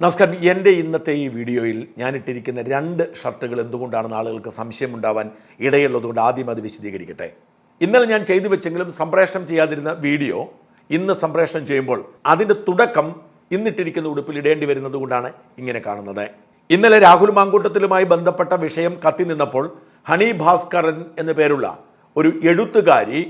നമസ്കാരം. എന്റെ ഇന്നത്തെ ഈ വീഡിയോയിൽ ഞാനിട്ടിരിക്കുന്ന രണ്ട് ഷർട്ടുകൾ എന്തുകൊണ്ടാണെന്ന് ആളുകൾക്ക് സംശയമുണ്ടാവാൻ ഇടയുള്ളതുകൊണ്ട് ആദ്യം അത് വിശദീകരിക്കട്ടെ. ഇന്നലെ ഞാൻ ചെയ്തു വെച്ചെങ്കിലും സംപ്രേഷണം ചെയ്യാതിരുന്ന വീഡിയോ ഇന്ന് സംപ്രേഷണം ചെയ്യുമ്പോൾ അതിന്റെ തുടക്കം ഇന്നിട്ടിരിക്കുന്ന ഉടുപ്പിൽ ഇടേണ്ടി വരുന്നത് കൊണ്ടാണ് ഇങ്ങനെ കാണുന്നത്. ഇന്നലെ രാഹുൽ മാങ്കൂട്ടത്തിലുമായി ബന്ധപ്പെട്ട വിഷയം കത്തി നിന്നപ്പോൾ ഹണി ഭാസ്കരൻ എന്ന പേരുള്ള ഒരു എഴുത്തുകാരി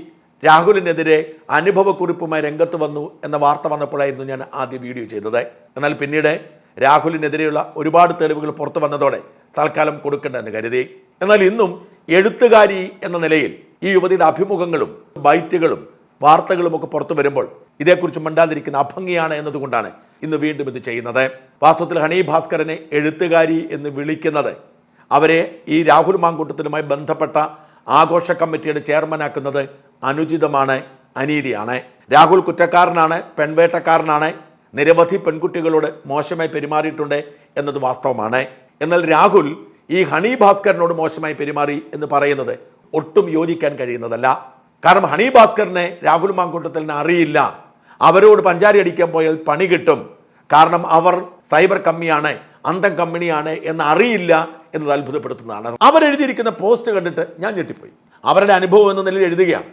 രാഹുലിനെതിരെ അനുഭവക്കുറിപ്പുമായി രംഗത്ത് വന്നു എന്ന വാർത്ത വന്നപ്പോഴായിരുന്നു ഞാൻ ആദ്യ വീഡിയോ ചെയ്തത്. എന്നാൽ പിന്നീട് രാഹുലിനെതിരെയുള്ള ഒരുപാട് തെളിവുകൾ പുറത്തു വന്നതോടെ തൽക്കാലം കൊടുക്കണ്ടെന്ന് കരുതി. എന്നാൽ ഇന്നും എഴുത്തുകാരി എന്ന നിലയിൽ ഈ യുവതിയുടെ അഭിമുഖങ്ങളും ബൈറ്റുകളും വാർത്തകളും ഒക്കെ പുറത്തു വരുമ്പോൾ ഇതേക്കുറിച്ച് മിണ്ടാതിരിക്കുന്ന അഭംഗിയാണ് എന്നതുകൊണ്ടാണ് ഇന്ന് വീണ്ടും ഇത് ചെയ്യുന്നത്. വാസ്തവത്തിൽ ഹണി ഭാസ്കരനെ എഴുത്തുകാരി എന്ന് വിളിക്കുന്നത് അവരെ ഈ രാഹുൽ മാങ്കൂട്ടത്തിനുമായി ബന്ധപ്പെട്ട ആഘോഷ കമ്മിറ്റിയുടെ ചെയർമാനാക്കുന്നത് അനുചിതമാണ് അനീതിയാണ്. രാഹുൽ കുറ്റക്കാരനാണ് പെൺവേട്ടക്കാരനാണ് നിരവധി പെൺകുട്ടികളോട് മോശമായി പെരുമാറിയിട്ടുണ്ട് എന്നത് വാസ്തവമാണ്. എന്നാൽ രാഹുൽ ഈ ഹണി ഭാസ്കറിനോട് മോശമായി പെരുമാറി എന്ന് പറയുന്നത് ഒട്ടും യോജിക്കാൻ കഴിയുന്നതല്ല. കാരണം ഹണി ഭാസ്കറിനെ രാഹുൽ മാങ്കൂട്ടത്തിന് അറിയില്ല. അവരോട് പഞ്ചാരി അടിക്കാൻ പോയാൽ പണി കിട്ടും. കാരണം അവർ സൈബർ കമ്മിയാണ് അന്തം കമ്പനിയാണ് എന്ന് അറിയില്ല എന്നത് അത്ഭുതപ്പെടുത്തുന്നതാണ്. അവരെഴുതിയിരിക്കുന്ന പോസ്റ്റ് കണ്ടിട്ട് ഞാൻ ഞെട്ടിപ്പോയി. അവരുടെ അനുഭവം എന്ന നിലയിൽ എഴുതുകയാണ്.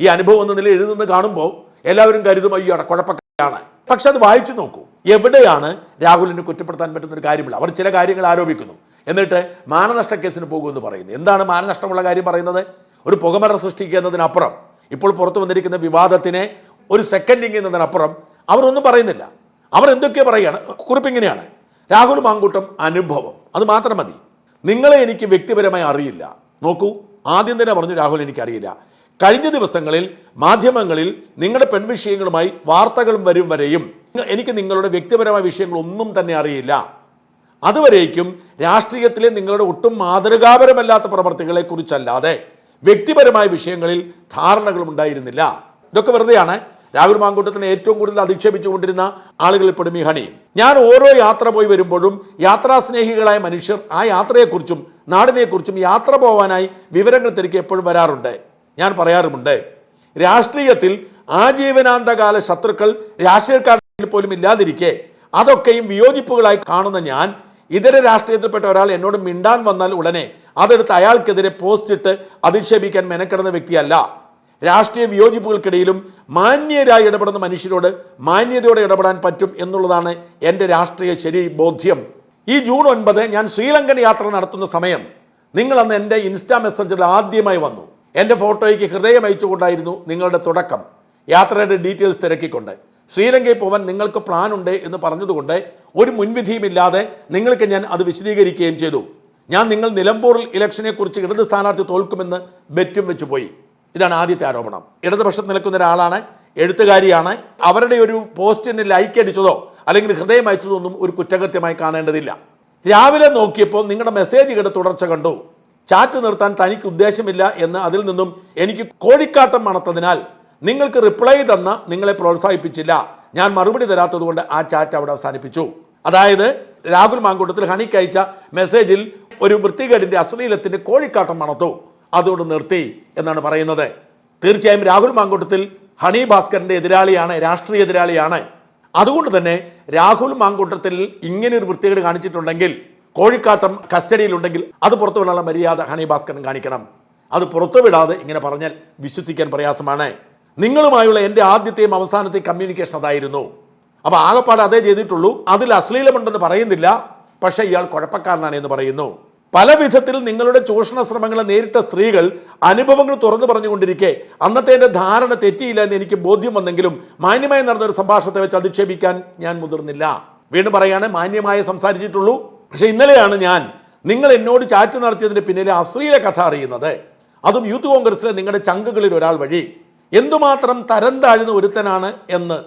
ഈ അനുഭവം എന്ന നിലയിൽ എഴുതുന്നത് കാണുമ്പോൾ എല്ലാവരും കരുതും അയ്യോ കുഴപ്പക്കാരാണ് പക്ഷെ അത് വായിച്ചു നോക്കൂ. എവിടെയാണ് രാഹുലിനെ കുറ്റപ്പെടുത്താൻ പറ്റുന്ന ഒരു കാര്യമില്ല. അവർ ചില കാര്യങ്ങൾ ആരോപിക്കുന്നു. എന്നിട്ട് മാനനഷ്ട കേസിന് പോകുമെന്ന് പറയുന്നു. എന്താണ് മാനനഷ്ടമുള്ള കാര്യം പറയുന്നത്? ഒരു പുകമറ സൃഷ്ടിക്കുക എന്നതിനപ്പുറം. ഇപ്പോൾ പുറത്തു വന്നിരിക്കുന്ന വിവാദത്തിനെ ഒരു സെക്കൻഡിങ് എന്നതിനപ്പുറം അവരൊന്നും പറയുന്നില്ല. അവർ എന്തൊക്കെ പറയുകയാണ്. കുറിപ്പിങ്ങനെയാണ് രാഹുൽ മാങ്കൂട്ടം അനുഭവം. അത് മാത്രം മതി. നിങ്ങളെ എനിക്ക് വ്യക്തിപരമായി അറിയില്ല. നോക്കൂ. ആദ്യം തന്നെ പറഞ്ഞു രാഹുൽ എനിക്കറിയില്ല. കഴിഞ്ഞ ദിവസങ്ങളിൽ മാധ്യമങ്ങളിൽ നിങ്ങളുടെ പെൺവിഷയങ്ങളുമായി വാർത്തകളും വരും വരെയും എനിക്ക് നിങ്ങളുടെ വ്യക്തിപരമായ വിഷയങ്ങളൊന്നും തന്നെ അറിയില്ല. അതുവരേക്കും രാഷ്ട്രീയത്തിലെ നിങ്ങളുടെ ഒട്ടും മാതൃകാപരമല്ലാത്ത പ്രവർത്തികളെ കുറിച്ചല്ലാതെ വ്യക്തിപരമായ വിഷയങ്ങളിൽ ധാരണകളും ഉണ്ടായിരുന്നില്ല. ഇതൊക്കെ വെറുതെയാണ്. രാഹുൽ മാങ്കൂട്ടത്തിന് ഏറ്റവും കൂടുതൽ അധിക്ഷേപിച്ചുകൊണ്ടിരുന്ന ആളുകളിൽ പെടും ഈ ഹണി. ഞാൻ ഓരോ യാത്ര പോയി വരുമ്പോഴും യാത്രാസ്നേഹികളായ മനുഷ്യർ ആ യാത്രയെക്കുറിച്ചും നാടിനെക്കുറിച്ചും യാത്ര പോവാനായി വിവരങ്ങൾ തിരക്കി എപ്പോഴും വരാറുണ്ട്. ഞാൻ പറയാറുമുണ്ട്. രാഷ്ട്രീയത്തിൽ ആജീവനാന്തകാല ശത്രുക്കൾ രാഷ്ട്രീയക്കാരിൽ പോലും ഇല്ലാതിരിക്കെ അതൊക്കെയും വിയോജിപ്പുകളായി കാണുന്ന ഞാൻ ഇതര രാഷ്ട്രീയത്തിൽപ്പെട്ട ഒരാൾ എന്നോട് മിണ്ടാൻ വന്നാൽ ഉടനെ അതെടുത്ത് അയാൾക്കെതിരെ പോസ്റ്റ് ഇട്ട് അധിക്ഷേപിക്കാൻ മെനക്കെടുന്ന വ്യക്തിയല്ല. രാഷ്ട്രീയ വിയോജിപ്പുകൾക്കിടയിലും മാന്യരായി ഇടപെടുന്ന മനുഷ്യരോട് മാന്യതയോടെ ഇടപെടാൻ പറ്റും എന്നുള്ളതാണ് എന്റെ രാഷ്ട്രീയ ശരി ബോധ്യം. ഈ ജൂൺ ഒൻപത് ഞാൻ ശ്രീലങ്കൻ യാത്ര നടത്തുന്ന സമയം. നിങ്ങളന്ന് എന്റെ ഇൻസ്റ്റാ മെസ്സഞ്ചറിൽ ആദ്യമായി വന്നു. എന്റെ ഫോട്ടോയ്ക്ക് ഹൃദയം അയച്ചുകൊണ്ടായിരുന്നു നിങ്ങളുടെ തുടക്കം. യാത്രയുടെ ഡീറ്റെയിൽസ് തിരക്കിക്കൊണ്ട്. ശ്രീലങ്കയിൽ പോകാൻ നിങ്ങൾക്ക് പ്ലാൻ ഉണ്ട് എന്ന് പറഞ്ഞതുകൊണ്ട് ഒരു മുൻവിധിയുമില്ലാതെ നിങ്ങൾക്ക് ഞാൻ അത് വിശദീകരിക്കുകയും ചെയ്തു. ഞാൻ നിങ്ങൾ നിലമ്പൂറിൽ ഇലക്ഷനെ കുറിച്ച് ഇടത് സ്ഥാനാർത്ഥി തോൽക്കുമെന്ന് ബെറ്റും വെച്ച് പോയി. ഇതാണ് ആദ്യത്തെ ആരോപണം. ഇടതുപക്ഷത്ത് നിൽക്കുന്ന ഒരാളാണ് എഴുത്തുകാരിയാണ്. അവരുടെ ഒരു പോസ്റ്റിന് ലൈക്ക് അടിച്ചതോ അല്ലെങ്കിൽ ഹൃദയം അയച്ചതോ ഒന്നും ഒരു കുറ്റകൃത്യമായി കാണേണ്ടതില്ല. രാവിലെ നോക്കിയപ്പോൾ നിങ്ങളുടെ മെസ്സേജുകളുടെ തുടർച്ച കണ്ടു. ചാറ്റ് നിർത്താൻ തനിക്ക് ഉദ്ദേശമില്ല എന്ന് അതിൽ നിന്നും എനിക്ക് കോഴിക്കാട്ടം മണത്തതിനാൽ നിങ്ങൾക്ക് റിപ്ലൈ തന്ന നിങ്ങളെ പ്രോത്സാഹിപ്പിച്ചില്ല. ഞാൻ മറുപടി തരാത്തതുകൊണ്ട് ആ ചാറ്റ് അവിടെ അവസാനിപ്പിച്ചു. അതായത് രാഹുൽ മാങ്കൂട്ടത്തിൽ ഹണിക്ക് അയച്ച മെസ്സേജിൽ ഒരു വൃത്തികേടിന്റെ അശ്ലീലത്തിന്റെ കോഴിക്കാട്ടം മണത്തു. അതുകൊണ്ട് നിർത്തി എന്നാണ് പറയുന്നത്. തീർച്ചയായും രാഹുൽ മാങ്കൂട്ടത്തിൽ ഹണി ഭാസ്കറിന്റെ എതിരാളിയാണ് രാഷ്ട്രീയ എതിരാളിയാണ്. അതുകൊണ്ട് തന്നെ രാഹുൽ മാങ്കൂട്ടത്തിൽ ഇങ്ങനെ ഒരു വൃത്തികേട് കാണിച്ചിട്ടുണ്ടെങ്കിൽ കോഴിക്കാട്ടം കസ്റ്റഡിയിലുണ്ടെങ്കിൽ അത് പുറത്തുവിടാനുള്ള മര്യാദ ഹണി ഭാസ്കരൻ കാണിക്കണം. അത് പുറത്തുവിടാതെ ഇങ്ങനെ പറഞ്ഞാൽ വിശ്വസിക്കാൻ പ്രയാസമാണ്. നിങ്ങളുമായുള്ള എന്റെ ആദ്യത്തെയും അവസാനത്തെയും കമ്മ്യൂണിക്കേഷൻ അതായിരുന്നു. അപ്പോൾ ആകപ്പാട് അതേ ചെയ്തിട്ടുള്ളൂ. അതിൽ അശ്ലീലമുണ്ടെന്ന് പറയുന്നില്ല. പക്ഷേ ഇയാൾ കുഴപ്പക്കാരനാണ് എന്ന് പറയുന്നു. പല വിധത്തിൽ നിങ്ങളുടെ ചൂഷണ ശ്രമങ്ങളെ നേരിട്ട സ്ത്രീകൾ അനുഭവങ്ങൾ തുറന്നു പറഞ്ഞുകൊണ്ടിരിക്കെ അന്നത്തെ എന്റെ ധാരണ തെറ്റിയില്ല എന്ന് എനിക്ക് ബോധ്യം വന്നെങ്കിലും മാന്യമായി നടന്ന ഒരു സംഭാഷണത്തെ വെച്ച് അധിക്ഷേപിക്കാൻ ഞാൻ മുതിർന്നില്ല. വീണ്ടും പറയാണ് മാന്യമായി സംസാരിച്ചിട്ടുള്ളൂ. പക്ഷെ ഇന്നലെയാണ് ഞാൻ നിങ്ങൾ എന്നോട് ചാറ്റ് നടത്തിയതിന്റെ പിന്നിലെ അശ്ലീല കഥ അറിയുന്നത്. അതും യൂത്ത് കോൺഗ്രസ്സിലെ നിങ്ങളുടെ ചങ്കുകളിൽ ഒരാൾ വഴി. എന്തുമാത്രം തരം താഴ്ന്ന ഒരുത്തനാണ് എന്ന്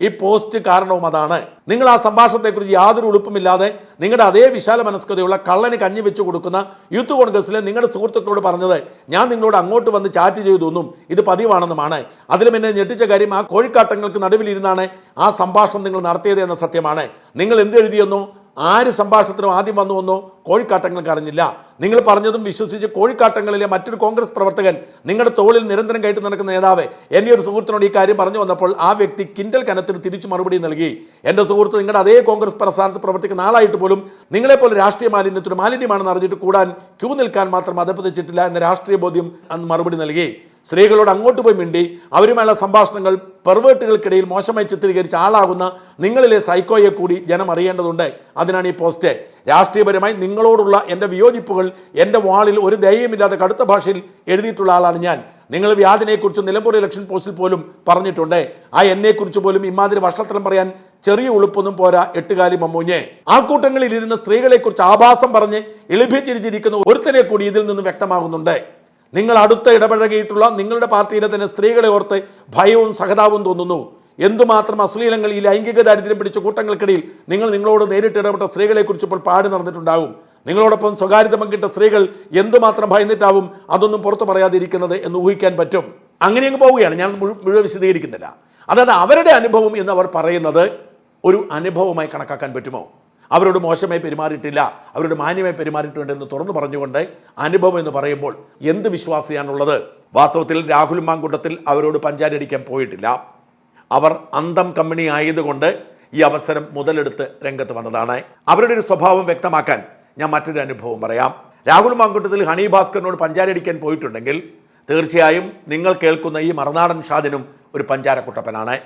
ഈ പോസ്റ്റ് കാരണവും അതാണ്. നിങ്ങൾ ആ സംഭാഷണത്തെക്കുറിച്ച് യാതൊരു ഉളുപ്പുമില്ലാതെ നിങ്ങളുടെ അതേ വിശാല മനസ്കതയുള്ള കള്ളന് കഞ്ഞി വെച്ച് കൊടുക്കുന്ന യൂത്ത് കോൺഗ്രസ്സിലെ നിങ്ങളുടെ സുഹൃത്തുക്കളോട് പറഞ്ഞത് ഞാൻ നിങ്ങളോട് അങ്ങോട്ട് വന്ന് ചാറ്റ് ചെയ്തൊന്നും ഇത് പതിവാണെന്നുമാണ്. അതിലും എന്നെ ഞെട്ടിച്ച കാര്യം ആ കോഴിക്കാട്ടങ്ങൾക്ക് നടുവിലിരുന്നാണ് ആ സംഭാഷണം നിങ്ങൾ നടത്തിയത് എന്ന സത്യമാണ്. നിങ്ങൾ എന്ത് എഴുതിയെന്നോ ആര് സംഭാഷണത്തിനും ആദ്യം വന്നു വന്നോ കോഴിക്കാട്ടങ്ങൾക്ക് അറിഞ്ഞില്ല നിങ്ങൾ പറഞ്ഞതും വിശ്വസിച്ച് കോഴിക്കാട്ടങ്ങളിലെ മറ്റൊരു കോൺഗ്രസ് പ്രവർത്തകൻ നിങ്ങളുടെ തോളിൽ നിരന്തരം കയറ്റി നടക്കുന്ന നേതാവ് എന്നെ ഒരു സുഹൃത്തിനോട് ഈ കാര്യം പറഞ്ഞു വന്നപ്പോൾ ആ വ്യക്തി കിൻഡൽ കനത്തിന് തിരിച്ചു മറുപടി നൽകി. എന്റെ സുഹൃത്ത് നിങ്ങളുടെ അതേ കോൺഗ്രസ് പ്രസ്ഥാനത്ത് പ്രവർത്തിക്കുന്ന ആളായിട്ട് പോലും നിങ്ങളെപ്പോലെ രാഷ്ട്രീയ മാലിന്യത്തിന് മാലിന്യമാണെന്ന് അറിഞ്ഞിട്ട് കൂടാൻ ക്യൂ നിൽക്കാൻ മാത്രം അതപ്പതിച്ചിട്ടില്ല എന്ന രാഷ്ട്രീയ ബോധ്യം അന്ന് മറുപടി നൽകി. സ്ത്രീകളോട് അങ്ങോട്ട് പോയി മിണ്ടി അവരുമായുള്ള സംഭാഷണങ്ങൾ പെർവേട്ടുകൾക്കിടയിൽ മോശമായി ചിത്രീകരിച്ച ആളാകുന്ന നിങ്ങളിലെ സൈക്കോയെ കൂടി ജനം അറിയേണ്ടതുണ്ട്. അതിനാണ് ഈ പോസ്റ്റ്. രാഷ്ട്രീയപരമായി നിങ്ങളോടുള്ള എന്റെ വിയോജിപ്പുകൾ എന്റെ വാളിൽ ഒരു ദയയുമില്ലാതെ കടുത്ത ഭാഷയിൽ എഴുതിയിട്ടുള്ള ആളാണ് ഞാൻ. നിങ്ങൾ വ്യാജനെക്കുറിച്ച് നിലമ്പൂർ ഇലക്ഷൻ പോസ്റ്റിൽ പോലും പറഞ്ഞിട്ടുണ്ട്. ആ എന്നെക്കുറിച്ച് പോലും ഇമാതിരി വർഷത്തരം പറയാൻ ചെറിയ ഉളുപ്പൊന്നും പോരാ എട്ടുകാലി മമ്മൂഞ്ഞെ. ആ കൂട്ടങ്ങളിൽ ഇരുന്ന സ്ത്രീകളെക്കുറിച്ച് ആഭാസം പറഞ്ഞ് എളിഭിച്ചിരിച്ചിരിക്കുന്ന ഒരുത്തനെ കൂടി ഇതിൽ നിന്ന് വ്യക്തമാകുന്നുണ്ട്. നിങ്ങൾ അടുത്ത ഇടപഴകിയിട്ടുള്ള നിങ്ങളുടെ പാർട്ടിയിലെ തന്നെ സ്ത്രീകളെ ഓർത്ത് ഭയവും സഹതാവും തോന്നുന്നു. എന്തുമാത്രം അശ്ലീലങ്ങൾ ഈ ലൈംഗിക ദാരിദ്ര്യം പിടിച്ച കൂട്ടങ്ങൾക്കിടയിൽ നിങ്ങൾ നിങ്ങളോട് നേരിട്ട് ഇടപെട്ട സ്ത്രീകളെക്കുറിച്ച് ഇപ്പോൾ പാടി നടന്നിട്ടുണ്ടാകും. നിങ്ങളോടൊപ്പം സ്വകാര്യത പങ്കിട്ട സ്ത്രീകൾ എന്തുമാത്രം ഭയന്നിട്ടാവും അതൊന്നും പുറത്തു പറയാതിരിക്കുന്നത് എന്ന് ഊഹിക്കാൻ പറ്റും. അങ്ങനെ അങ്ങ് പോവുകയാണ്. ഞാൻ മുഴു- മുഴുവൻ വിശദീകരിക്കുന്നില്ല. അതായത് അവരുടെ അനുഭവം എന്ന് അവർ പറയുന്നത് ഒരു അനുഭവമായി കണക്കാക്കാൻ പറ്റുമോ? അവരോട് മോശമായി പെരുമാറിയിട്ടില്ല അവരോട് മാന്യമായി പെരുമാറിയിട്ടുണ്ട് എന്ന് തുറന്നു പറഞ്ഞുകൊണ്ട് അനുഭവം എന്ന് പറയുമ്പോൾ എന്ത് വിശ്വാസിയാണുള്ളത്? വാസ്തവത്തിൽ രാഹുൽ മാങ്കുട്ടത്തിൽ അവരോട് പഞ്ചാരടിക്കാൻ പോയിട്ടില്ല. അവർ അന്തം കമ്പനി ആയതുകൊണ്ട് ഈ അവസരം മുതലെടുത്ത് രംഗത്ത് വന്നതാണ്. അവരുടെ ഒരു സ്വഭാവം വ്യക്തമാക്കാൻ ഞാൻ മറ്റൊരു അനുഭവം പറയാം. രാഹുൽ മാങ്കുട്ടത്തിൽ ഹണി ഭാസ്കറിനോട് പഞ്ചാരടിക്കാൻ പോയിട്ടുണ്ടെങ്കിൽ തീർച്ചയായും നിങ്ങൾ കേൾക്കുന്ന ഈ മറുനാടൻ ഷാദിനും ഒരു പഞ്ചാരക്കുട്ടപ്പനാണ്.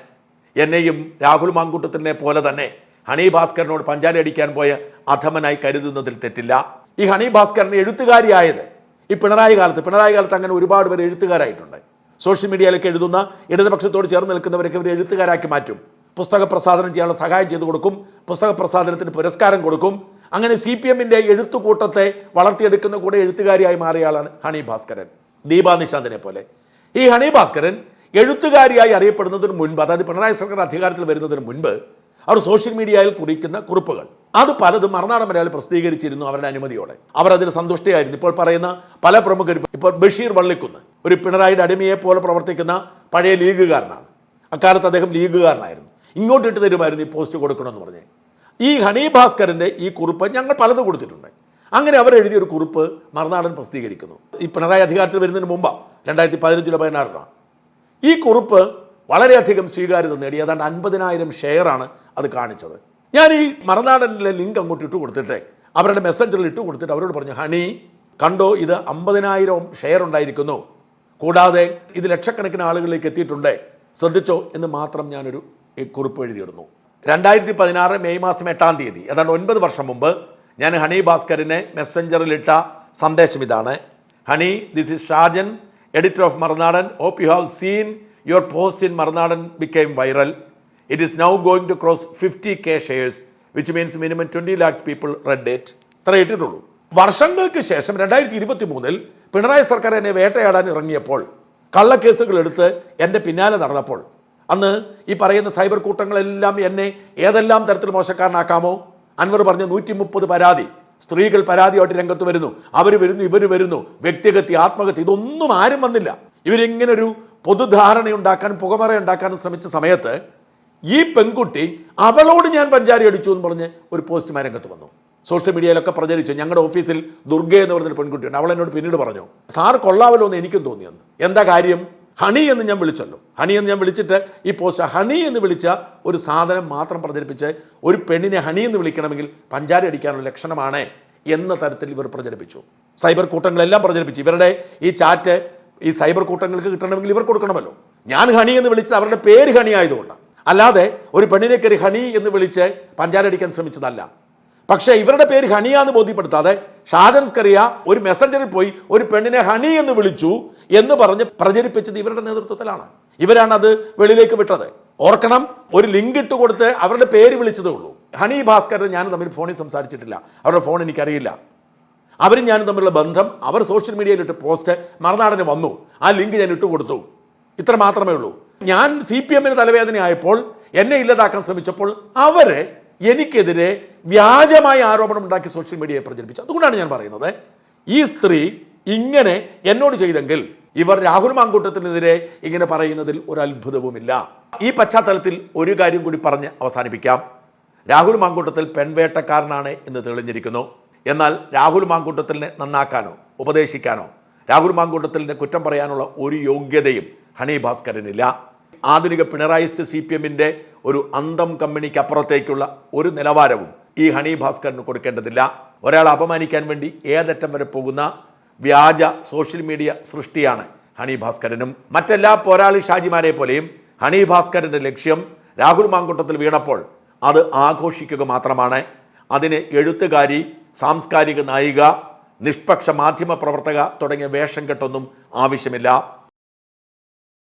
എന്നെയും രാഹുൽ മാങ്കൂട്ടത്തിനെ പോലെ തന്നെ ഹണി ഭാസ്കറിനോട് പഞ്ചാര അടിക്കാൻ പോയ അധമനായി കരുതുന്നതിൽ തെറ്റില്ല. ഈ ഹണി ഭാസ്കറിന് എഴുത്തുകാരിയായത് ഈ പിണറായി കാലത്ത്. പിണറായി കാലത്ത് അങ്ങനെ ഒരുപാട് പേര് എഴുത്തുകാരായിട്ടുണ്ട്. സോഷ്യൽ മീഡിയയിലൊക്കെ എഴുതുന്ന ഇടതുപക്ഷത്തോട് ചേർന്ന് നിൽക്കുന്നവരൊക്കെ ഇവർ എഴുത്തുകാരാക്കി മാറ്റും. പുസ്തക പ്രസാദനം ചെയ്യാനുള്ള സഹായം ചെയ്തു കൊടുക്കും. പുസ്തക പ്രസാദനത്തിന് പുരസ്കാരം കൊടുക്കും. അങ്ങനെ സി പി എമ്മിന്റെ എഴുത്തുകൂട്ടത്തെ വളർത്തിയെടുക്കുന്ന കൂടെ എഴുത്തുകാരിയായി മാറിയ ആളാണ് ഹണി ഭാസ്കരൻ ദീപാ നിശാന്തിനെ പോലെ. ഈ ഹണി ഭാസ്കരൻ എഴുത്തുകാരിയായി അറിയപ്പെടുന്നതിന് മുൻപ് അതായത് പിണറായി സർക്കാർ അധികാരത്തിൽ വരുന്നതിന് മുൻപ് അവർ സോഷ്യൽ മീഡിയയിൽ കുറിക്കുന്ന കുറിപ്പുകൾ. അത് പലതും മറുനാടൻ മലയാളി പ്രസിദ്ധീകരിച്ചിരുന്നു അവരുടെ അനുമതിയോടെ. അവർ അതിൽ സന്തുഷ്ടയായിരുന്നു. ഇപ്പോൾ പറയുന്ന പല പ്രമുഖരും ഇപ്പോൾ ബഷീർ വള്ളിക്കുന്ന് ഒരു പിണറായിയുടെ അടിമയെ പോലെ പ്രവർത്തിക്കുന്ന പഴയ ലീഗുകാരനാണ്. അക്കാലത്ത് അദ്ദേഹം ലീഗുകാരനായിരുന്നു. ഇങ്ങോട്ട് ഇട്ട് തരുമായിരുന്നു ഈ പോസ്റ്റ് കൊടുക്കണമെന്ന് പറഞ്ഞ്. ഈ ഹണി ഭാസ്കറിന്റെ ഈ കുറിപ്പ് ഞങ്ങൾ പലതും കൊടുത്തിട്ടുണ്ട്. അങ്ങനെ അവർ എഴുതിയ ഒരു കുറിപ്പ് മറുനാടൻ പ്രസിദ്ധീകരിക്കുന്നു. ഈ പിണറായി അധികാരത്തിൽ വരുന്നതിന് മുമ്പാണ് രണ്ടായിരത്തി പതിനഞ്ചിലോ പതിനാറിലോ. ഈ കുറിപ്പ് വളരെയധികം സ്വീകാര്യത നേടി. ഏതാണ്ട് അൻപതിനായിരം ഷെയറാണ് അത് കാണിച്ചത്. ഞാൻ ഈ മറുനാടനിലെ ലിങ്ക് അങ്ങോട്ട് ഇട്ട് കൊടുത്തിട്ട്. അവരുടെ മെസ്സഞ്ചറിൽ ഇട്ട് കൊടുത്തിട്ട് അവരോട് പറഞ്ഞു ഹണി കണ്ടോ ഇത് അമ്പതിനായിരം ഷെയർ ഉണ്ടായിരിക്കുന്നു. കൂടാതെ ഇത് ലക്ഷക്കണക്കിന് ആളുകളിലേക്ക് എത്തിയിട്ടുണ്ട്. ശ്രദ്ധിച്ചോ? എന്ന് മാത്രം ഞാനൊരു കുറിപ്പ് എഴുതിയിടുന്നു. രണ്ടായിരത്തി പതിനാറ് മെയ് മാസം എട്ടാം തീയതി ഏതാണ്ട് ഒൻപത് വർഷം മുമ്പ് ഞാൻ ഹണി ഭാസ്കറിനെ മെസ്സഞ്ചറിലിട്ട സന്ദേശം ഇതാണ്. Honey this is Shajan editor of Marunadan. Hope you have seen your post in Marunadan became viral it is now going to cross fifty K shares which means minimum twenty lakhs people read date ഇത്ര ഇട്ടിട്ടുള്ളൂ. വർഷങ്ങൾക്ക് ശേഷം രണ്ടായിരത്തി ഇരുപത്തി മൂന്നിൽ പിണറായി സർക്കാർ എന്നെ വേട്ടയാടാൻ ഇറങ്ങിയപ്പോൾ കള്ളക്കേസുകൾ എടുത്ത് എന്റെ പിന്നാലെ നടന്നപ്പോൾ. അന്ന് ഈ പറയുന്ന സൈബർ കൂട്ടങ്ങളെല്ലാം എന്നെ ഏതെല്ലാം തരത്തിൽ മോശക്കാരനാക്കാമോ? അൻവർ പറഞ്ഞു നൂറ്റി മുപ്പത് പരാതി. സ്ത്രീകൾ പരാതിയായിട്ട് രംഗത്ത് വരുന്നു. അവർ വരുന്നു ഇവർ വരുന്നു. വ്യക്തിഗതി ആത്മഹത്യ ഇതൊന്നും ആരും വന്നില്ല. ഇവരിങ്ങനെ ഒരു പൊതുധാരണ ഉണ്ടാക്കാനും പുകമറ ഉണ്ടാക്കാൻ ശ്രമിച്ച സമയത്ത് ഈ പെൺകുട്ടി അവളോട് ഞാൻ പഞ്ചാരി അടിച്ചു എന്ന് പറഞ്ഞ് ഒരു പോസ്റ്റ് രംഗത്ത് വന്നു. സോഷ്യൽ മീഡിയയിലൊക്കെ പ്രചരിച്ചു. ഞങ്ങളുടെ ഓഫീസിൽ ദുർഗ എന്ന് പറഞ്ഞൊരു പെൺകുട്ടിയുണ്ട്. അവൾ എന്നോട് പിന്നീട് പറഞ്ഞു സാർ കൊള്ളാവല്ലോ എന്ന് എനിക്കും തോന്നിയെന്ന് എന്താ കാര്യം? ഹണി എന്ന് ഞാൻ വിളിച്ചല്ലോ. ഹണി എന്ന് ഞാൻ വിളിച്ചിട്ട് ഈ പോസ്റ്റ് ഹണി എന്ന് വിളിച്ച ഒരു സാധനം മാത്രം പ്രചരിപ്പിച്ച് ഒരു പെണ്ണിനെ ഹണി എന്ന് വിളിക്കണമെങ്കിൽ പഞ്ചാരി അടിക്കാനുള്ള ലക്ഷണമാണ് എന്ന തരത്തിൽ ഇവർ പ്രചരിപ്പിച്ചു. സൈബർ കൂട്ടങ്ങളെല്ലാം പ്രചരിപ്പിച്ചു. ഇവരുടെ ഈ ചാറ്റ് ഈ സൈബർ കൂട്ടങ്ങൾക്ക് കിട്ടണമെങ്കിൽ ഇവർ കൊടുക്കണമല്ലോ. ഞാൻ ഹണി എന്ന് വിളിച്ചത് അവരുടെ പേര് ഹണി ആയതുകൊണ്ടാണ്. അല്ലാതെ ഒരു പെണ്ണിനെ കയറി ഹണി എന്ന് വിളിച്ച് പഞ്ചാരടിക്കാൻ ശ്രമിച്ചതല്ല. പക്ഷേ ഇവരുടെ പേര് ഹണിയാന്ന് ബോധ്യപ്പെടുത്താതെ ഷാജൻ ഒരു മെസ്സഞ്ചറിൽ പോയി ഒരു പെണ്ണിനെ ഹണി എന്ന് വിളിച്ചു എന്ന് പറഞ്ഞ് പ്രചരിപ്പിച്ചത് ഇവരുടെ നേതൃത്വത്തിലാണ്. ഇവരാണ് അത് വെളിയിലേക്ക് വിട്ടത്. ഓർക്കണം ഒരു ലിങ്ക് ഇട്ട് കൊടുത്ത് അവരുടെ പേര് വിളിച്ചതേ ഉള്ളൂ. ഹണി ഭാസ്കരൻ ഞാൻ തമ്മിൽ ഫോണിൽ സംസാരിച്ചിട്ടില്ല. അവരുടെ ഫോൺ എനിക്കറിയില്ല. അവരും ഞാനും തമ്മിലുള്ള ബന്ധം അവർ സോഷ്യൽ മീഡിയയിലിട്ട് പോസ്റ്റ് മറുനാടന് വന്നു. ആ ലിങ്ക് ഞാൻ ഇട്ട് കൊടുത്തു. ഇത്ര മാത്രമേ ഉള്ളൂ. ഞാൻ സി പി എമ്മിന് തലവേദനയായപ്പോൾ എന്നെ ഇല്ലാതാക്കാൻ ശ്രമിച്ചപ്പോൾ അവർ എനിക്കെതിരെ വ്യാജമായ ആരോപണം ഉണ്ടാക്കി സോഷ്യൽ മീഡിയയെ പ്രചരിപ്പിച്ചു. അതുകൊണ്ടാണ് ഞാൻ പറയുന്നത്. ഈ സ്ത്രീ ഇങ്ങനെ എന്നോട് ചെയ്തെങ്കിൽ ഇവർ രാഹുൽ മാങ്കൂട്ടത്തിനെതിരെ ഇങ്ങനെ പറയുന്നതിൽ ഒരു അത്ഭുതവുമില്ല. ഈ പശ്ചാത്തലത്തിൽ ഒരു കാര്യം കൂടി പറഞ്ഞ് അവസാനിപ്പിക്കാം. രാഹുൽ മാങ്കൂട്ടത്തിൽ പെൺവേട്ടക്കാരനാണ് എന്ന് തെളിഞ്ഞിരിക്കുന്നു. എന്നാൽ രാഹുൽ മാങ്കൂട്ടത്തിനെ നന്നാക്കാനോ ഉപദേശിക്കാനോ രാഹുൽ മാങ്കൂട്ടത്തിൽ കുറ്റം പറയാനുള്ള ഒരു യോഗ്യതയും ഹണി ഭാസ്കരനില്ല. ആധുനിക പിണറായിസ്റ്റ് സി പി എമ്മിന്റെ ഒരു അന്തം കമ്പനിക്ക് അപ്പുറത്തേക്കുള്ള ഒരു നിലവാരവും ഈ ഹണി ഭാസ്കറിന് കൊടുക്കേണ്ടതില്ല. ഒരാളെ അപമാനിക്കാൻ വേണ്ടി ഏതറ്റം വരെ പോകുന്ന വ്യാജ സോഷ്യൽ മീഡിയ സൃഷ്ടിയാണ് ഹണി ഭാസ്കരനും. മറ്റെല്ലാ പോരാളി ഷാജിമാരെ പോലെയും ഹണി ഭാസ്കരന്റെ ലക്ഷ്യം രാഹുൽ മാങ്കുട്ടത്തിൽ വീണപ്പോൾ അത് ആഘോഷിക്കുക മാത്രമാണ്. അതിന് എഴുത്തുകാരി സാംസ്കാരിക നായിക നിഷ്പക്ഷ മാധ്യമ പ്രവർത്തക തുടങ്ങിയ വേഷം കെട്ടൊന്നും ആവശ്യമില്ല.